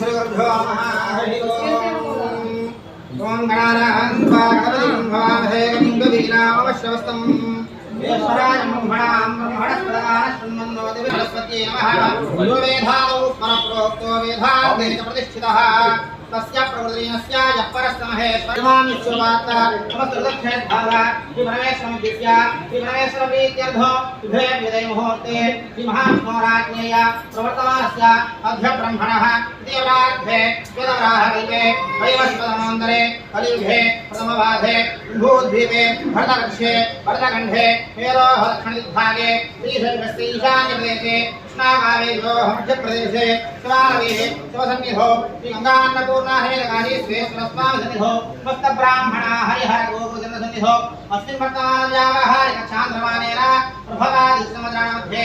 श्रीगुरुभ्यो नमः हरि ओम् ॐ गणानां स्वागतं भवामहे गणिङ्गवीनामश्रवस्तम् ईश्वराय ब्रह्मणां ब्रह्मणस्प्रदानशृण्वन्नो देवी सरस्वती नमः यो वेधानौ स्मरप्रोक्तो वेधान् प्रतिष्ठितः तस्य प्रवर्तयस्य यः परस्तमहे परमामि सुवात नमस्तुलक्षेद्भावः विभ्रमेश्वरमित्यस्य विभ्रमेश्वरमीत्यर्थो विभ्रय विदय मुहूर्ते विमहात्मोराज्ञेय प्रवर्तमानस्य अध्यब्रह्मणः देवरार्थे वराहकल्पे वैवस्पतमान्तरे कलियुगे प्रथमबाधे भूद्वीपे भरतकक्षे भरतखण्डे मेरोहलक्षणविभागे श्रीशैवस्य ईशान्यप्रदेशे कृष्णाकावेयोः मध्यप्रदेशे शिवानवीः शिवसन्निधौ श्रीगङ्गान्नपूर्णाहेलकाली स्वेश्वरस्वामिसन्निधौ भक्तब्राह्मणा हरिहर गोकुलचन्द्रसन्निधौ अस्मिन् वर्तमानव्यावहारिकक्षान्तरमानेन प्रभवादिसमद्रामध्ये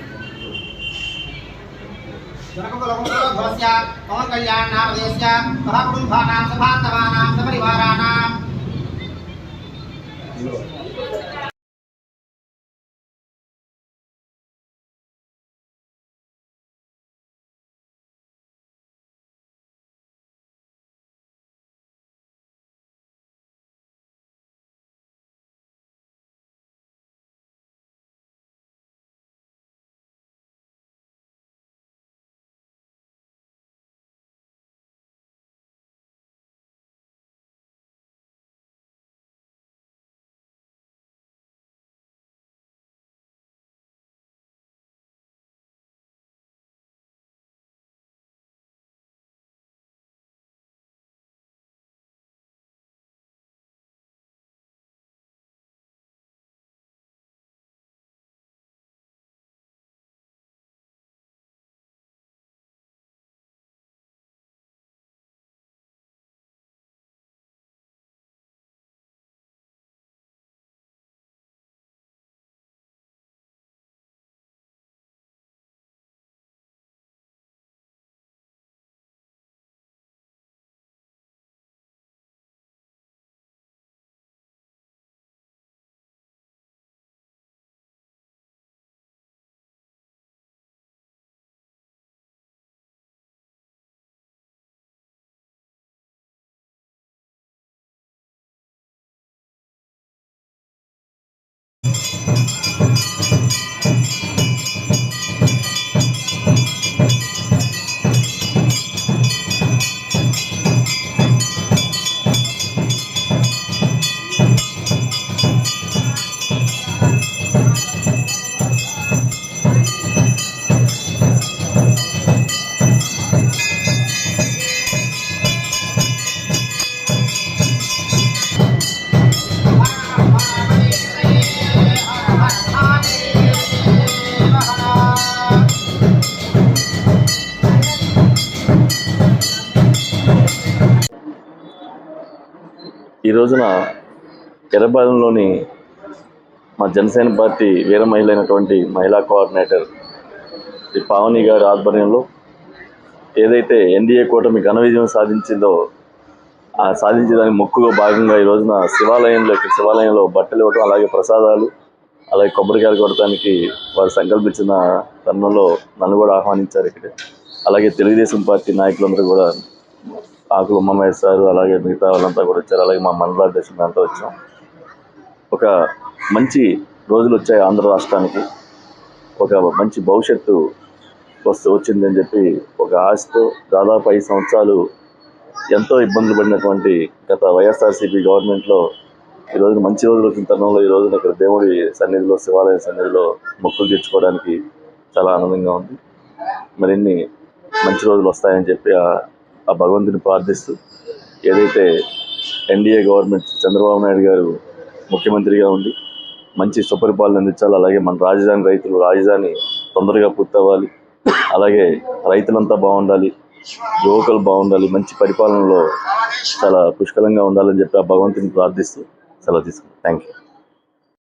ఆశ్లేషా నక్షత్రోపరి మకా నక్షత్రే Thank you. ఈ రోజున ఎర్రబాలెంలోని మా జనసేన పార్టీ వీర మహిళ అయినటువంటి మహిళా కోఆర్డినేటర్ శ్రీ పావని గారి ఆధ్వర్యంలో ఏదైతే ఎన్డీఏ కూటమి ఘన విజయం సాధించిందో ఆ సాధించడానికి మొక్కుగా భాగంగా ఈ రోజున శివాలయంలో ఇక్కడ శివాలయంలో బట్టలు ఇవ్వటం అలాగే ప్రసాదాలు అలాగే కొబ్బరికాయలు కొడటానికి వారు సంకల్పించిన తరుణంలో నన్ను కూడా ఆహ్వానించారు ఇక్కడ. అలాగే తెలుగుదేశం పార్టీ నాయకులందరూ కూడా ఆకులు ఉమ్మమేష్ సార్ అలాగే మిగతా వాళ్ళంతా కూడా వచ్చారు. అలాగే మా మండల అధ్యక్షులు అంతా వచ్చాం. ఒక మంచి రోజులు వచ్చాయి ఆంధ్ర రాష్ట్రానికి. ఒక మంచి భవిష్యత్తు వస్తు వచ్చిందని చెప్పి ఒక ఆశతో దాదాపు ఐదు సంవత్సరాలు ఎంతో ఇబ్బందులు పడినటువంటి గత వైఎస్ఆర్సీపీ గవర్నమెంట్లో ఈ రోజున మంచి రోజులు వచ్చిన తరుణంలో ఈ రోజున ఇక్కడ దేవుడి సన్నిధిలో శివాలయ సన్నిధిలో మొక్కులు తీర్చుకోవడానికి చాలా ఆనందంగా ఉంది. మరిన్ని మంచి రోజులు వస్తాయని చెప్పి ఆ భగవంతుని ప్రార్థిస్తూ ఏదైతే ఎన్డీఏ గవర్నమెంట్ చంద్రబాబు నాయుడు గారు ముఖ్యమంత్రిగా ఉండి మంచి సుపరిపాలన అందించాలి అలాగే మన రాజధాని రైతులు రాజధాని తొందరగా పూర్తవ్వాలి అలాగే రైతులంతా బాగుండాలి యువకులు బాగుండాలి మంచి పరిపాలనలో చాలా పుష్కలంగా ఉండాలని చెప్పి ఆ భగవంతుని ప్రార్థిస్తూ సెలవు తీసుకుంటాం థ్యాంక్ యూ